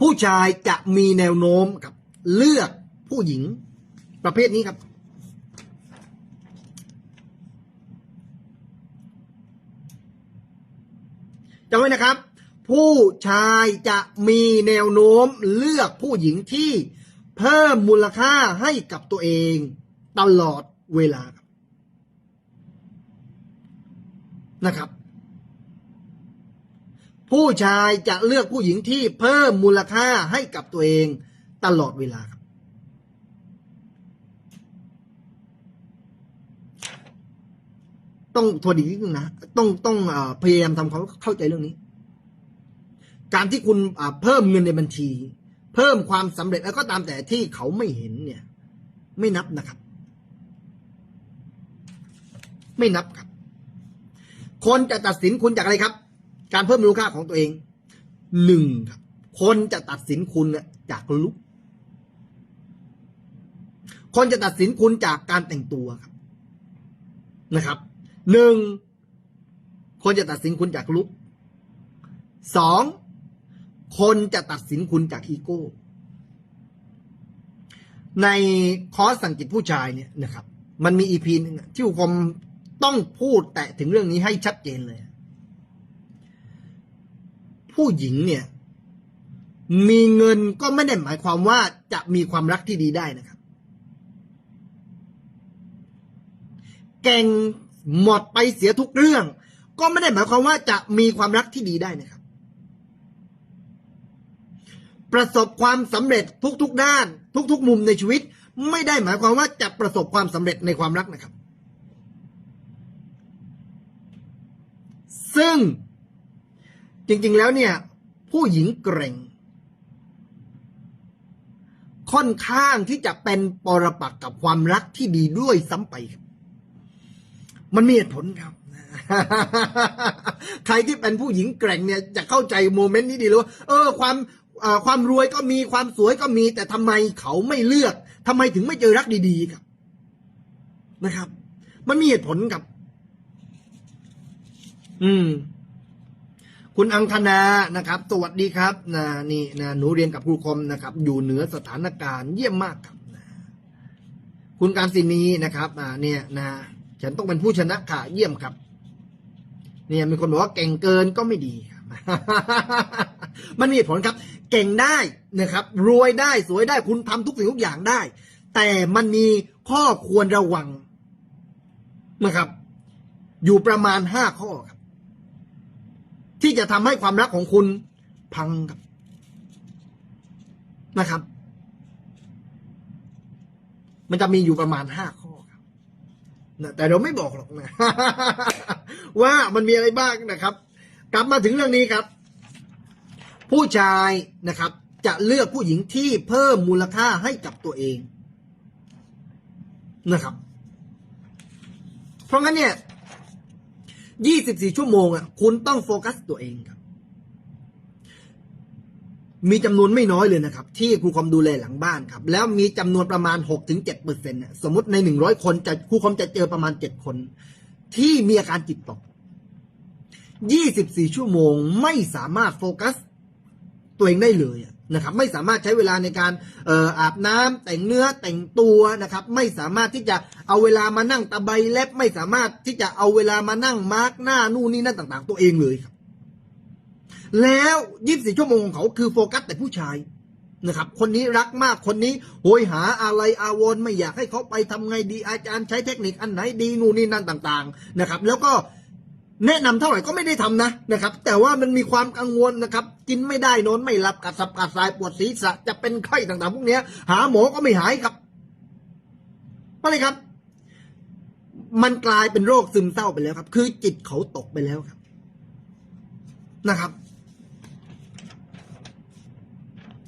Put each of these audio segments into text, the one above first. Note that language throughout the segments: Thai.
ผู้ชายจะมีแนวโน้มกับเลือกผู้หญิงประเภทนี้ครับ จำไว้นะครับ ผู้ชายจะมีแนวโน้มเลือกผู้หญิงที่เพิ่มมูลค่าให้กับตัวเองตลอดเวลานะครับ ผู้ชายจะเลือกผู้หญิงที่เพิ่มมูลค่าให้กับตัวเองตลอดเวลาครับ ต้องทวนอีกนิดนึงนะ ต้องต้องอพยายามทำความเข้าใจเรื่องนี้ การที่คุณเพิ่มเงินในบัญชี เพิ่มความสำเร็จแล้วก็ตามแต่ที่เขาไม่เห็นเนี่ย ไม่นับนะครับ ไม่นับครับ คนจะตัดสินคุณจากอะไรครับ การเพิ่มมูลค่าของตัวเองหนึ่งครับคนจะตัดสินคุณจากลุกคนจะตัดสินคุณจากการแต่งตัวครับนะครับหนึ่งคนจะตัดสินคุณจากลุกสองคนจะตัดสินคุณจากอีโก้ ในคอร์สสังกิตผู้ชายเนี่ยนะครับ มันมีอีพีนึงที่ผมต้องพูดแตะถึงเรื่องนี้ให้ชัดเจนเลย ผู้หญิงเนี่ย มีเงินก็ไม่ได้หมายความว่าจะมีความรักที่ดีได้นะครับเก่งหมดไปเสียทุกเรื่อง ก็ไม่ได้หมายความว่าจะมีความรักที่ดีได้นะครับ ประสบความสำเร็จทุกๆด้าน ทุก ๆ มุมในชีวิต ไม่ได้หมายความว่าจะประสบความสำเร็จในความรักนะครับ ซึ่ง จริง ๆ แล้วเนี่ย ผู้หญิงเกรงค่อนข้างที่จะเป็นปรปักษ์กับความรักที่ดีด้วยซ้ำไปครับมันมีเหตุผลครับ ใครที่เป็นผู้หญิงแกร่งเนี่ยจะเข้าใจโมเมนต์นี้ดีเลยว่าเออความออความรวยก็มีความสวยก็มี แต่ทำไมเขาไม่เลือกทำไมถึงไม่เจอรักดีๆครับ นะครับ มันมีเหตุผลครับ อืม คุณอังคณานะครับสวัสดีครับนะนี่นะหนูเรียนกับครูคมนะครับ อยู่เหนือสถานการณ์เยี่ยมมากครับนะคุณการศินีนะครับอ่าเนี่ยนะฉันต้องเป็นผู้ชนะค่ะเยี่ยมครับ เนี่ยมีคนบอกว่าเก่งเกินก็ไม่ดี มันมีผลครับ เก่งได้นะครับ รวยได้สวยได้คุณทำทุกสิ่งทุกอย่างได้ แต่มันมีข้อควรระวังนะครับ อยู่ประมาณห้าข้อครับ ที่จะทำให้ความรักของคุณพังครับนะครับ มันจะมีอยู่ประมาณห้าข้อครับนะแต่เราไม่บอกหรอกนะ ว่ามันมีอะไรบ้างนะครับ กลับมาถึงเรื่องนี้ครับ ผู้ชายนะครับ จะเลือกผู้หญิงที่เพิ่มมูลค่าให้กับตัวเองนะครับ เพราะงั้นเนี่ย 24 ชั่วโมงอะคุณต้องโฟกัสตัวเองครับ มีจำนวนไม่น้อยเลยนะครับ ที่ครูคอมดูแลหลังบ้านครับ แล้วมีจำนวนประมาณ 6-7%เปอร์เซ็นต์สมมติใน 100 คนจะครูคอมจะเจอประมาณ 7 คน ที่มีอาการจิตตก 24 ชั่วโมงไม่สามารถโฟกัสตัวเองได้เลยอะ นะครับไม่สามารถใช้เวลาในการอออาบน้ำแต่งเนื้อแต่งตัวนะครับไม่สามารถที่จะเอาเวลามานั่งตะไบเล็บ ไม่สามารถที่จะเอาเวลามานั่งมาร์กหน้านู่นนี่นั่นต่าง ๆ ตัวเองเลยครับ แล้ว24ชั่วโมงของเขาคือโฟกัสแต่ผู้ชายนะครับคนนี้รักมากคนนี้โหยหาอะไรอาวรณ์ไม่อยากให้เขาไปทำไงดีอาจารย์ใช้เทคนิคอันไหนดีนู่นนี่นั่นต่าง ๆ นะครับ แล้วก็ แนะนำเท่าไหร่ก็ไม่ได้ทำนะนะครับ แต่ว่ามันมีความกังวลนะครับ กินไม่ได้นอนไม่หลับกัดสับกัดสายปวดศีรษะจะเป็นไข้ต่างๆ พวกนี้หาหมอก็ไม่หายครับเพราะอะไรครับ มันกลายเป็นโรคซึมเศร้าไปแล้วครับ คือจิตเขาตกไปแล้วครับ นะครับ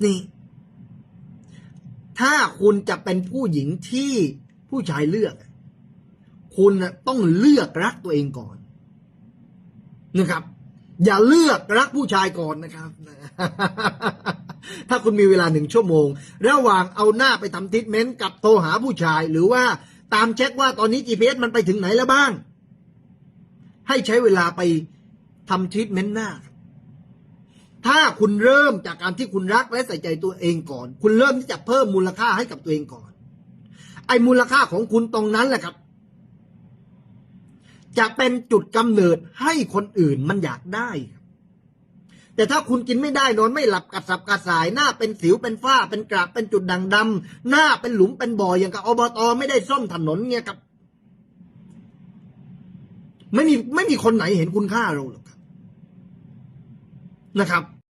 นี่ ถ้าคุณจะเป็นผู้หญิงที่ผู้ชายเลือก คุณต้องเลือกรักตัวเองก่อน นะครับ อย่าเลือกรักผู้ชายก่อนนะครับ ถ้าคุณมีเวลาหนึ่งชั่วโมง ระหว่างเอาหน้าไปทำทรีทเมนต์กับโทรหาผู้ชาย หรือว่าตามเช็คว่าตอนนี้ GPS มันไปถึงไหนแล้วบ้าง ให้ใช้เวลาไปทำทรีทเมนต์หน้า ถ้าคุณเริ่มจากการที่คุณรักและใส่ใจตัวเองก่อน คุณเริ่มที่จะเพิ่มมูลค่าให้กับตัวเองก่อน ไอ้มูลค่าของคุณตรงนั้นแหละครับ จะเป็นจุดกำเนิดให้คนอื่นมันอยากได้ แต่ถ้าคุณกินไม่ได้นอนไม่หลับกระสับกระสายหน้าเป็นสิวเป็นฝ้าเป็นกระเป็นจุดด่างดำหน้าเป็นหลุมเป็นบ่ออย่างกับอบตไม่ได้ซ่อมถนนเนี่ยครับ ไม่มีไม่มีคนไหนเห็นคุณค่าเราหรอกนะครับ